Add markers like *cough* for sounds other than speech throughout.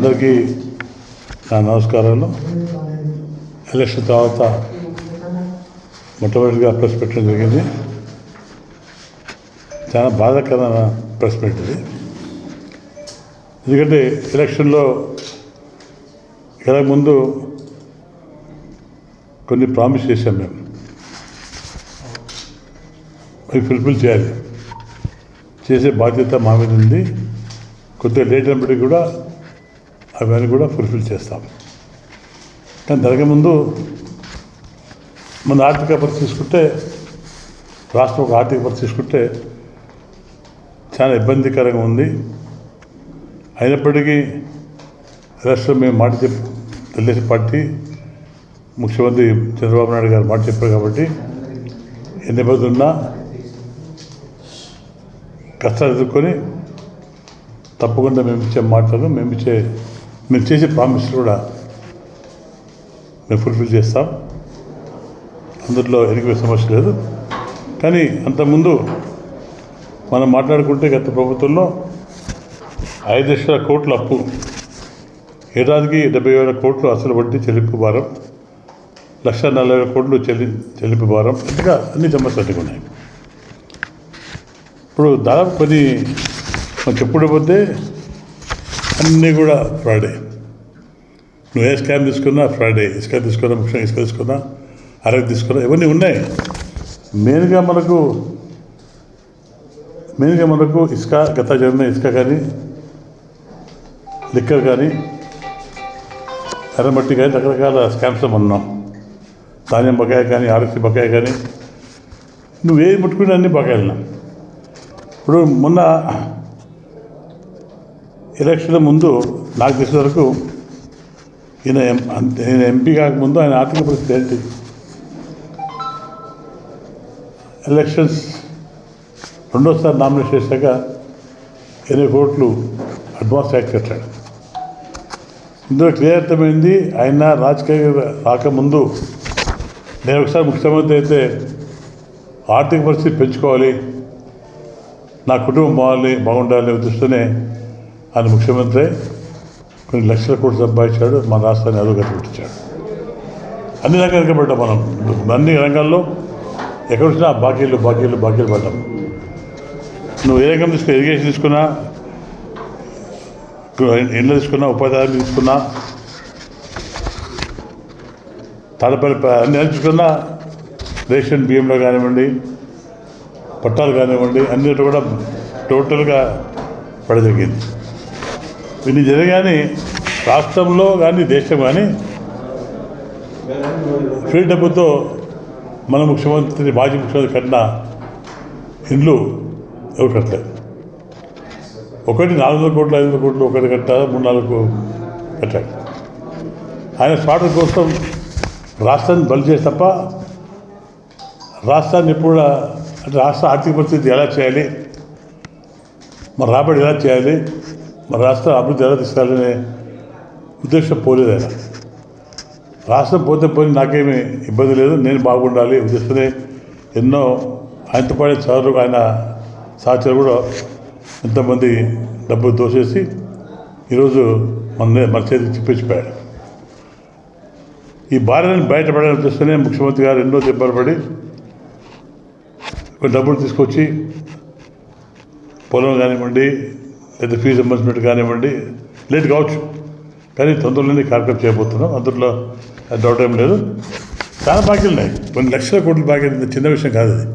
అందరికీ నా నమస్కారాలు. ఎలక్షన్ తర్వాత మొట్టమొదటిగా ప్రెస్ పెట్టడం జరిగింది. చాలా బాధాకరమైన ప్రెస్ మీట్ ఇది. ఎందుకంటే ఎలక్షన్లో ఎలా ముందు కొన్ని ప్రామిస్ చేశాం మేము. అవి ఫుల్ఫిల్ చేయాలి. చేసే బాధ్యత మా మీద ఉంది. కొద్దిగా లేట్ అయినప్పటికీ కూడా అవన్నీ కూడా ఫుల్ఫిల్ చేస్తాం. కానీ జరగముందు మన ఆర్థిక పరిస్థితి చూసుకుంటే రాష్ట్రం ఒక ఆర్థిక పరిస్థితి చూసుకుంటే చాలా ఇబ్బందికరంగా ఉంది. అయినప్పటికీ రాష్ట్రం మేము మాట చెప్పి తెలుగుదేశం పార్టీ ముఖ్యమంత్రి చంద్రబాబు నాయుడు గారు మాట చెప్పారు కాబట్టి ఎన్ని ఇబ్బంది ఉన్నా కష్టాలు ఎదుర్కొని తప్పకుండా మేము ఇచ్చే మాటలు మేము ఇచ్చే మీరు చేసే ప్రామిస్ కూడా మేము ఫుల్ఫిల్ చేస్తాం. అందులో ఎనికిపోయే సమస్య లేదు. కానీ అంతకుముందు మనం మాట్లాడుకుంటే గత ప్రభుత్వంలో ఐదు లక్షల కోట్ల అప్పు ఏడాదికి డెబ్బై వేల కోట్లు అసలు వడ్డీ చెల్లింపు భారం లక్ష నలభై వేల కోట్లు చెల్లి చెల్లింపు భారం ఇంకా అన్ని సమస్యలు ఉన్నాయి. ఇప్పుడు దాదాపు కొన్ని మనం చెప్పుడు అన్నీ కూడా ఫ్రాడే. నువ్వు ఏ స్కామ్ తీసుకున్నా ఫ్రైడే ఇసుక తీసుకున్నా ముఖ్యంగా ఇసుక తీసుకున్నా అరగ తీసుకున్నా ఇవన్నీ ఉన్నాయి. మెయిన్గా మనకు మెయిన్గా మనకు ఇసుక గత జరిగిన ఇసుక కానీ లిక్కర్ కానీ ఎర్రమట్టి కానీ రకరకాల స్కామ్స్ ఉన్నాం. ధాన్యం బకాయ కానీ ఆర్ఎస్సీ బకాయ కానీ నువ్వు ఏది ముట్టుకుని అన్నీ బకాయిలు ఇప్పుడు మొన్న ఎలక్షన్ ముందు నాకు తెలిసిన వరకు ఈయన ఎం- ఈయన ఎంపీ కాకముందు ఆయన ఆర్థిక పరిస్థితి ఏంటి? ఎలక్షన్స్ రెండోసారి నామినేషన్ చేశాక ఎనభై కోట్లు అడ్వాన్స్ ట్యాక్స్ కట్టాడు. ఇందులో క్లియర్ అర్థమైంది ఆయన రాజకీయ రాకముందు నేను ఒకసారి ముఖ్యమంత్రి అయితే ఆర్థిక పరిస్థితి పెంచుకోవాలి నా కుటుంబం బాగాలి బాగుండాలనే ఉద్దేశంతోనే ఆయన ముఖ్యమంత్రి. కొన్ని లక్షల కోట్లు సంపాదించాడు మన రాష్ట్రాన్ని అధోగతి పెట్టించాడు. అన్ని రకాలుగా పడ్డాం మనం. అన్ని రంగాల్లో ఎక్కడ వచ్చినా బాకీలు బాకీలు బాకీలు పడ్డాం. నువ్వు ఏ రంగం తీసుకున్నా ఇరిగేషన్ తీసుకున్నా ఇండ్లు తీసుకున్నా ఉపాధి హామీ తీసుకున్నా తాడపల్లి అన్ని తీసుకున్నా రేషన్ బియ్యంలో కానివ్వండి పట్టాలు కానివ్వండి అన్నిటి కూడా టోటల్గా పడజరిగింది ఇన్ని జరగానే రాష్ట్రంలో కానీ దేశం కానీ ఫ్రీ డబ్బుతో మన ముఖ్యమంత్రి మాజీ ముఖ్యమంత్రి కట్టిన ఇండ్లు ఎవరు కట్టలేదు ఒకటి నాలుగు వందల కోట్లు ఐదు వందల కోట్లు ఒకటి కట్టారు మూడు నాలుగు కట్టాడు ఆయన స్వార్థం కోసం రాష్ట్రాన్ని బలి చేసి తప్ప రాష్ట్రాన్ని ఎప్పుడు అంటే రాష్ట్ర ఆర్థిక పరిస్థితి ఎలా చేయాలి మన రాబడి ఎలా చేయాలి మన రాష్ట్ర అభివృద్ధి ఎలా తీసుకోవాలనే ఉద్దేశం పోలేదు. ఆయన రాష్ట్రం పోతే పోయి నాకేమి ఇబ్బంది లేదు నేను బాగుండాలి ఉద్దేశమే ఎన్నో ఆయనతో పాడే చదువు ఆయన సహచరులు కూడా ఎంతమంది డబ్బులు దోసేసి ఈరోజు మన మన చేతికి చిప్పించిపోయాడు ఈ భార్యను బయటపడాలని ఉద్దేశమే ముఖ్యమంత్రి గారు ఎన్నో దెబ్బలు పడి డబ్బులు తీసుకొచ్చి పొలం కానివ్వండి లేదా ఫీజు రింబర్స్మెంట్ కానివ్వండి లేట్ కావచ్చు. కానీ తొందరలోనే కార్యక్రమం చేయబోతున్నాం. అందులో డౌట్ ఏం లేదు. చాలా బాకీలు ఉన్నాయి. కొన్ని లక్షల కోట్ల బాకీలు చిన్న విషయం కాదు అది.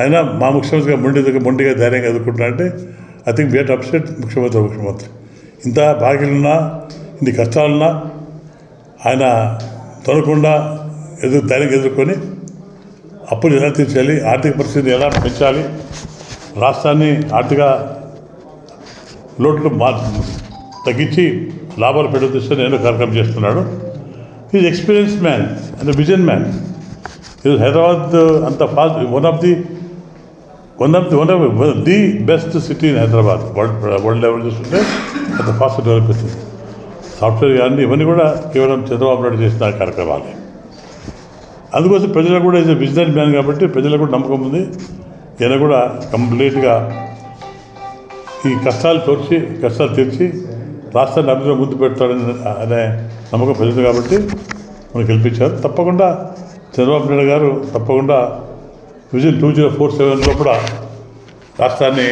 అయినా మా ముఖ్యమంత్రిగా మొండి దగ్గర మొండిగా ధైర్యంగా ఎదుర్కొంటున్నా అంటే ఐ థింక్ వేట్ అప్సెట్ ముఖ్యమంత్రి ముఖ్యమంత్రి. ఇంత బాకీలున్నా ఇన్ని కష్టాలున్నా ఆయన తొనకుండా ఎదురు ధైర్యంగా ఎదుర్కొని అప్పులు ఎలా తీర్చాలి ఆర్థిక పరిస్థితిని ఎలా పెంచాలి రాష్ట్రాన్ని ఆర్థిక లోట్లు మా తగ్గించి లాభాలు పెట్టదృష్టి నేను కార్యక్రమం చేస్తున్నాడు is experience man and vision man ఈరోజు హైదరాబాద్ అంత fast one of the one of the one of the best city in Hyderabad world world level చూస్తుంటే అంత ఫాస్ట్ డెవలప్ అవుతుంది. సాఫ్ట్వేర్ కానీ ఇవన్నీ కూడా కేవలం చంద్రబాబు నాయుడు చేసిన కార్యక్రమాలే. అందుకోసం ప్రజలకు కూడా ఇది బిజినెస్ మ్యాన్ కాబట్టి ప్రజలకు కూడా నమ్మకం ఉంది. ఈయన కూడా కంప్లీట్గా ఈ కష్టాలు తోర్చి కష్టాలు తీర్చి రాష్ట్రాన్ని అభివృద్ధి ముందు పెడతాడని అనే నమ్మకం పెరిగింది కాబట్టి మనకు గెలిపించారు తప్పకుండా చంద్రబాబు నాయుడు గారు తప్పకుండా విజన్ టూ జీరో ఫోర్ సెవెన్లో కూడా రాష్ట్రాన్ని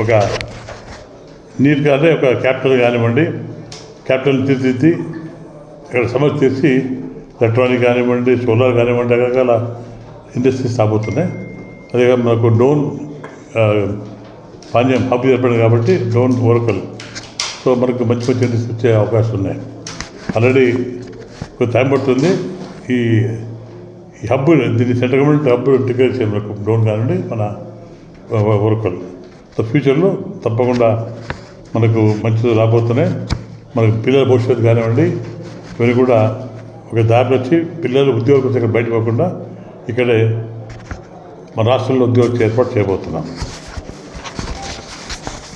ఒక నీరు కానీ ఒక క్యాపిటల్ కానివ్వండి క్యాపిటల్ తీర్చిదిద్ది ఇక్కడ సమస్య తీర్చి ఎలక్ట్రానిక్ కానివ్వండి సోలార్ కానివ్వండి రకరకాల ఇండస్ట్రీస్ రాబోతున్నాయి. అదే మనకు డోన్ ఆ, పానీయం హబ్ ఏర్పడింది కాబట్టి డోంట్ ఓరకల్ సో మనకు మంచి మంచి ఇండస్ట్రీస్ వచ్చే అవకాశం ఉన్నాయి. ఆల్రెడీ కొంత టైం పడుతుంది. ఈ ఈ హబ్ దీన్ని సెంట్రల్ గవర్నమెంట్ హబ్ డిక్లేర్ చేయాలి డోన్ కానివ్వండి మన ఓరకల్ సో ఫ్యూచర్లో తప్పకుండా మనకు మంచిది రాబోతున్నాయి. మనకు పిల్లల భవిష్యత్తు కానివ్వండి ఇవన్నీ కూడా ఒక దారిలో వచ్చి పిల్లలు ఉద్యోగం ఇక్కడ బయట పోకుండా ఇక్కడే మన రాష్ట్రంలో ఉద్యోగం ఏర్పాటు చేయబోతున్నాం.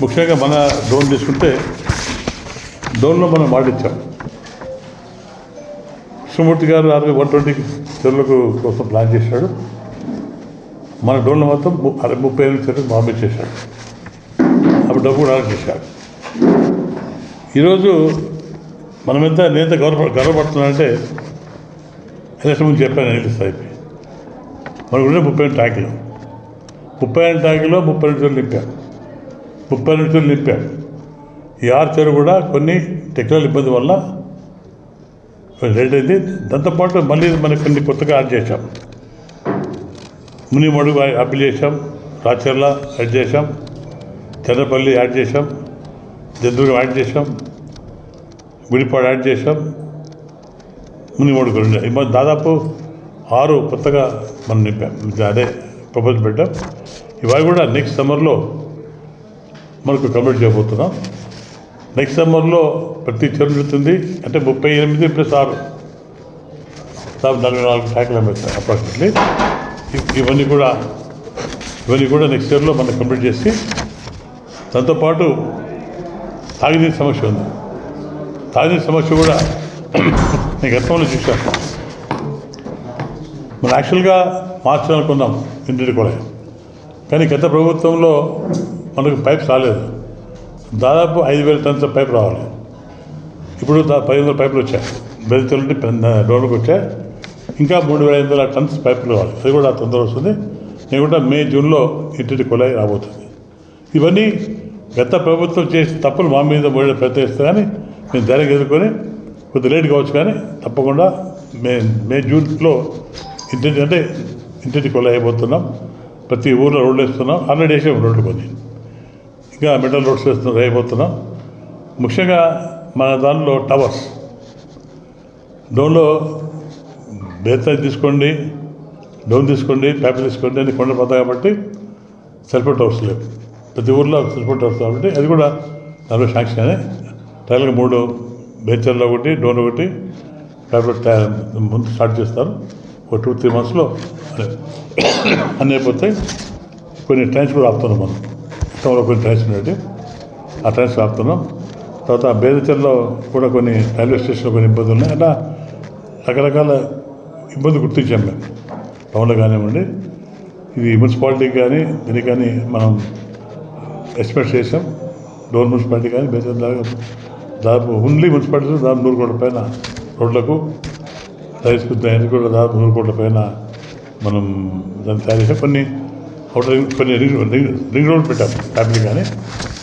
ముఖ్యంగా మన డ్రోన్ తీసుకుంటే డ్రోన్లో మనం మాటిచ్చాం కృష్ణమూర్తి గారు అరవై వన్ ట్వంటీ చెరువులకు కోసం ప్లాన్ చేశాడు. మన డ్రోన్లో మొత్తం అరవై ముప్పై ఎనిమిది చెరువులకు చేశాడు. అప్పుడు డబ్బు కూడా చేశాడు. ఈరోజు మనం ఎంత నేత గౌరవ గర్వపడుతున్నామంటే ఎలక్షన్ ముందు చెప్పాను ఎన్నికల స్థాయికి మనకు ఉండే ముప్పై రెండు ట్యాంకులు ముప్పై రెండు ట్యాంకులో ముప్పై రెండు చెరువులు నింపాం. ముప్పై రెండు నింపాం. ఈ ఆరు చెరువు కూడా కొన్ని టెక్నికల్ ఇబ్బంది వల్ల లేట్ అయింది. దాంతోపాటు మళ్ళీ మనకి కొన్ని కొత్తగా యాడ్ చేశాం. మునిమడుగు అప్పీల్ చేశాం. రాచర్ల యాడ్ చేశాం. చెన్నపల్లి యాడ్ చేశాం. జంతువులు యాడ్ చేశాం. గుడిపాడు యాడ్ చేశాం. మునిమడుగు రెండు దాదాపు ఆరు కొత్తగా మనం నింపాం. అదే ప్రపోజల్ పెట్టాం. ఇవాళ కూడా నెక్స్ట్ సమ్మర్లో మనకు కంప్లీట్ చేయబోతున్నాం. నెక్స్ట్ సమ్మర్లో ప్రతి చెరువు అంటే ముప్పై ఎనిమిది ప్లస్ ఆరు. నలభై నాలుగు కిలోమీటర్ అప్రాక్సిమేట్లీ. ఇవన్నీ కూడా ఇవన్నీ కూడా నెక్స్ట్ ఇయర్లో మనం కంప్లీట్ చేసి దాంతోపాటు తాగునీటి సమస్య ఉంది. తాగునీటి సమస్య కూడా *clears throat* నేను గతంలో చూశాను. మనం యాక్చువల్గా మార్చాలనుకున్నాం ఇంటి కూడా. కానీ గత ప్రభుత్వంలో మనకు పైప్ రాలేదు. దాదాపు ఐదు వేల టన్స్ పైప్ రావాలి. ఇప్పుడు దా పది వందల పైపులు వచ్చాయి. బెదిరితో నుండి డోర్లకు వచ్చాయి ఇంకా మూడు వేల ఐదు వందల టన్స్ పైపులు రావాలి. అది కూడా తొందర వస్తుంది. నేను కూడా మే జూన్లో ఇంటికి కొలాయి రాబోతుంది. ఇవన్నీ గత ప్రభుత్వం చేసిన తప్పులు మా మీద మోడీ ప్రయత్నిస్తే కానీ మేము ధైర్యం ఎదుర్కొని కొద్ది లేట్ కావచ్చు కానీ తప్పకుండా మే మే జూన్లో ఇంటింటి అంటే ఇంటింటి కొలాయి అయిపోతున్నాం. ప్రతి ఊర్లో రోడ్లు వేస్తున్నాం. ఆల్రెడీ వేసాం రోడ్లు కొన్ని. ఇంకా మెటల్ రోడ్స్ వేస్తున్నాం వేయబోతున్నాం ముఖ్యంగా మన దానిలో టవర్స్. డోన్లో బేత తీసుకోండి డోన్ తీసుకోండి పేపర్ తీసుకోండి అని కొండ పడతాయి కాబట్టి సెల్ఫర్ టవర్స్ లేవు. ప్రతి ఊర్లో సెల్ఫోన్ టవర్స్ కాబట్టి అది కూడా దానిలో శాంక్షన్ అని టైల్గా మూడు బేచర్లో ఒకటి డోన్ ఒకటి పేపర్ ముందు స్టార్ట్ చేస్తారు. ఒక టూ త్రీ మంత్స్లో అన్నీ అయిపోతాయి. కొన్ని ట్రైన్స్ కూడా ఆపుతున్నాం మనం. మొత్తంలో కొన్ని ట్రైన్స్ ఆ ట్రైన్స్ ఆపుతున్నాం తర్వాత బేదచర్లో కూడా కొన్ని రైల్వే స్టేషన్లో కొన్ని ఇబ్బందులు ఉన్నాయి. అలా రకరకాల ఇబ్బందులు గుర్తించాం మేము. టౌన్లో కానివ్వండి. ఇది మున్సిపాలిటీకి కానీ దీనికి కానీ మనం ఎస్టిమేట్ చేసాం. డోర్ మున్సిపాలిటీ కానీ బేదచర్ దాకా దాదాపు ఓన్లీ మున్సిపాలిటీ దాదాపు నూరు కోట్ల పైన రోడ్లకు రైస్ దానికి కూడా దాదాపు నూరు కోట్ల పైన మనం దాన్ని తయారు చేసాం. కొన్ని హోటల్ కొన్ని రింగ్ రింగ్ రింగ్ రోడ్ పెట్టాం ఫ్యామిలీ కానీ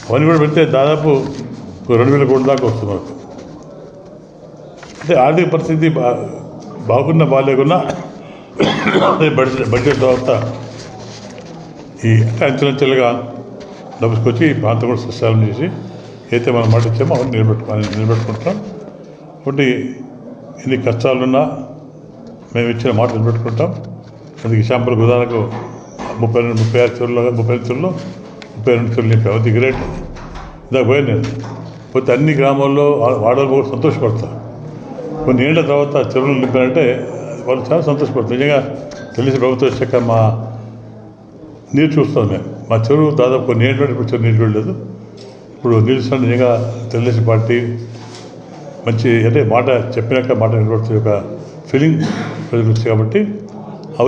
అవన్నీ కూడా పెడితే దాదాపు రెండు వేల కోట్ల దాకా వస్తుంది మనకు అంటే ఆర్థిక పరిస్థితి బా బాగున్నా బాగాలేకున్నా బడ్జెట్ బడ్జెట్ తర్వాత ఈ అంచెలంచెలుగా డబ్బుకొచ్చి ఈ ప్రాంతం కూడా సస్యాలను చేసి అయితే మనం మాట ఇచ్చామో అవన్నీ నిలబెట్టుకో నిలబెట్టుకుంటాం కాబట్టి ఎన్ని కష్టాలున్నా మేము ఇచ్చిన మాట నిలబెట్టుకుంటాం. అందుకే శాంపుల్ ఉదాహరణకు ముప్పై రెండు ముప్పై ఆరు చెరువులో ముప్పై ఐదు చెరువులో ముప్పై రెండు చెరువులు నింపాం అది గ్రేట్ ఇందాక పోయాను నేను పోతే అన్ని గ్రామాల్లో వా- కూడా సంతోషపడతారు. కొన్ని ఏళ్ళ తర్వాత చెరువులు నింపారంటే వాళ్ళు చాలా సంతోషపడతారు. నిజంగా తెలిసి ప్రభుత్వం వచ్చాక మా నీరు చూస్తాం మేము. మా చెరువు దాదాపు కొన్ని ఏళ్ళు ఇప్పుడు చెరువు నీరు చూడలేదు ఇప్పుడు నీళ్ళు నిజంగా తెలుగుదేశం పార్టీ మంచి అంటే మాట చెప్పినాక మాట నిలబడుతుంది. ఒక ఫీలింగ్ ప్రజలు కాబట్టి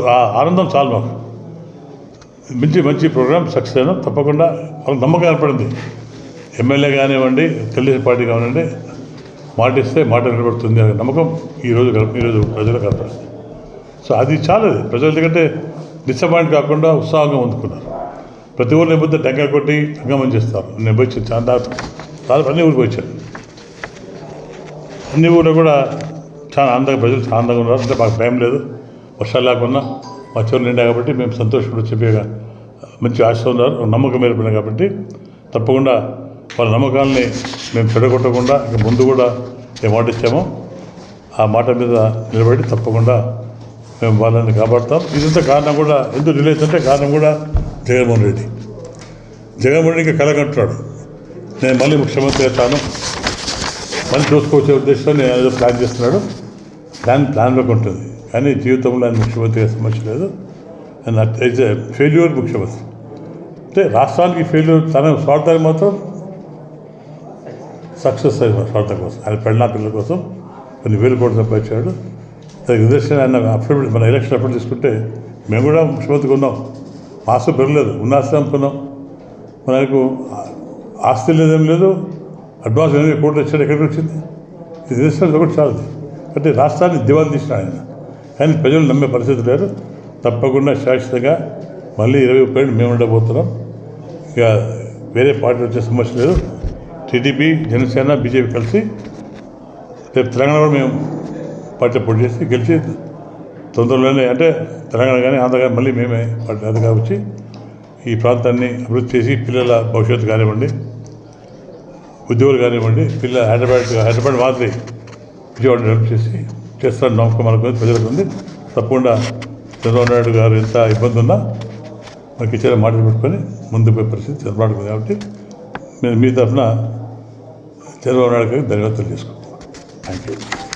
ఆ ఆనందం చాలు మాకు. మంచి మంచి ప్రోగ్రామ్ సక్సెస్ అయినా తప్పకుండా వాళ్ళకి నమ్మకం ఏర్పడింది. ఎమ్మెల్యే కానివ్వండి తెలుగుదేశం పార్టీ కానివ్వండి మాట ఇస్తే మాట నిలబడుతుంది అనే నమ్మకం ఈరోజు ఈరోజు ప్రజలకు ఏర్పడింది. సో అది చాలదు. ప్రజల ఎందుకంటే డిసప్పాయింట్ కాకుండా ఉత్సాహంగా అందుకున్నారు ప్రతి ఊరు లేకపోతే టెంకాయ కొట్టి హంగమం చేస్తారు. నేను పోయి చాలా చాలా అన్ని ఊరికి వచ్చాను. అన్ని ఊళ్ళో కూడా చాలా ఆనందంగా ప్రజలు చాలా ఆనందంగా ఉన్నారు. అంటే మాకు టైం లేదు. వర్షాలు లేకుండా మా చెవులు నిండా కాబట్టి మేము సంతోషపడి చెప్పే మంచి ఆశ ఉన్నారు నమ్మకం ఏర్పడినాయి కాబట్టి తప్పకుండా వాళ్ళ నమ్మకాలని మేము చెడగొట్టకుండా ఇక ముందు కూడా మేము మాట ఇచ్చామో ఆ మాట మీద నిలబడి తప్పకుండా మేము వాళ్ళని కాపాడుతాం. ఇదంతా కారణం కూడా ఎందుకు రిలేస్ అంటే కారణం కూడా జగన్మోహన్ రెడ్డి. జగన్మోహన్ ఇంకా కలగంటున్నాడు నేను మళ్ళీ ముఖ్యమంత్రి అవుతాను మళ్ళీ చూసుకోవచ్చే ఉద్దేశంతో నేను ఏదో ప్లాన్ చేస్తున్నాడు. ప్లాన్ ప్లాన్లోకి ఉంటుంది. కానీ జీవితంలో ఆయన ముఖ్యమంత్రిగా సమస్య లేదు. అండ్ అయితే ఫెయిల్యూర్ ముఖ్యమంత్రి. అంటే రాష్ట్రానికి ఫెయిల్యూర్ తన స్వార్థానికి మాత్రం సక్సెస్ అయిన స్వార్థం కోసం. ఆయన పెళ్ళా పిల్లల కోసం కొన్ని వేలు కోట్లు సంపాదించాడు. దానికి నిదర్శనం ఆయన అఫిడవిట్ మన ఎలక్షన్ అప్పుడు తీసుకుంటే మేము కూడా ముఖ్యమంత్రికి ఉన్నాం ఆస్తి పెరగలేదు. ఉన్న ఆస్తి అమ్ముకున్నాం మనకు ఆస్తి లేదేం లేదు. అడ్వాన్స్ ఎనిమిది కోట్లు వచ్చాడు ఎక్కడికి వచ్చింది? ఇది నిదర్శనం ఒకటి చాలు అంటే రాష్ట్రాన్ని దివాలు తీసిన ఆయన. కానీ ప్రజలు నమ్మే పరిస్థితి లేరు తప్పకుండా శాశ్వతంగా మళ్ళీ ఇరవై ముప్పై ఏళ్ళు మేము ఉండబోతున్నాం. ఇక వేరే పార్టీ వచ్చే సమస్య లేదు. టీడీపీ జనసేన బీజేపీ కలిసి రేపు తెలంగాణ కూడా మేము పార్టీ పోటీ చేసి గెలిచి తొందరలోనే అంటే తెలంగాణ కానీ ఆంధ్ర కానీ మళ్ళీ మేమే పార్టీ అది వచ్చి ఈ ప్రాంతాన్ని అభివృద్ధి చేసి పిల్లల భవిష్యత్తు కానివ్వండి ఉద్యోగులు కానివ్వండి పిల్లల హైదరాబాద్ హైదరాబాద్ మాదిరి విజయవాడ డెవలప్ చేసి చేస్తున్న నమ్మకం మనకు ప్రజలకు ఉంది తప్పకుండా చంద్రబాబు నాయుడు గారు ఎంత ఇబ్బంది ఉన్నా మనకి ఇచ్చిన మాటలు పెట్టుకొని ముందు పోయే పరిస్థితి చంద్రబాబు ఉంది కాబట్టి నేను మీ తరఫున చంద్రబాబు నాయుడు గారికి ధన్యవాదాలు చేసుకుంటాం థ్యాంక్ యూ